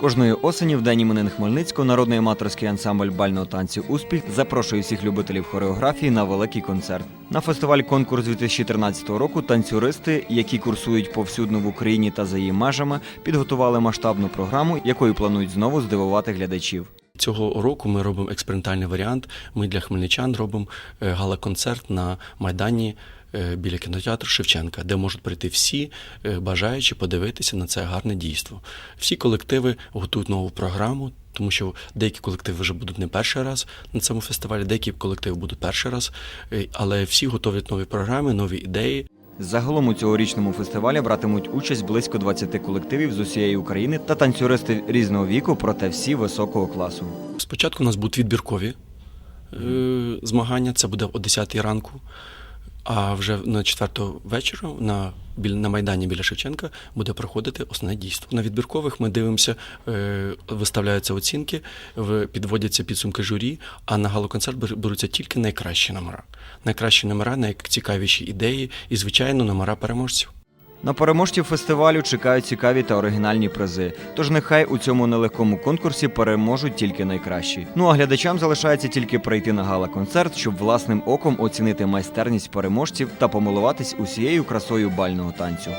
Кожної осені в день іменин Хмельницького народний аматорський ансамбль бального танцю Успіх запрошує всіх любителів хореографії на великий концерт. На фестиваль конкурс 2013 року танцюристи, які курсують повсюдно в Україні та за її межами, підготували масштабну програму, якою планують знову здивувати глядачів. Цього року ми робимо експериментальний варіант. Ми для хмельничан робимо е, гала-концерт на майдані біля кінотеатру Шевченка, де можуть прийти всі е, бажаючі подивитися на це гарне дійство. Всі колективи готують нову програму. Тому що деякі колективи вже будуть не перший раз на цьому фестивалі, деякі колективи будуть перший раз, е, але всі готовлять нові програми, нові ідеї. Загалом у цьогорічному фестивалі братимуть участь близько 20 колективів з усієї України та танцюристи різного віку, проте всі високого класу. Спочатку у нас будуть відбіркові е, змагання, це буде о 10 ранку. А вже на четвертого вечора на, біль- на Майдані біля Шевченка буде проходити основне дійство. На відбіркових ми дивимося, е, виставляються оцінки, в- підводяться підсумки журі, а на галоконцерт бер- беруться тільки найкращі номера. Найкращі номера, найцікавіші ідеї і, звичайно, номера переможців. На переможців фестивалю чекають цікаві та оригінальні призи. Тож нехай у цьому нелегкому конкурсі переможуть тільки найкращі. Ну а глядачам залишається тільки прийти на гала-концерт, щоб власним оком оцінити майстерність переможців та помилуватись усією красою бального танцю.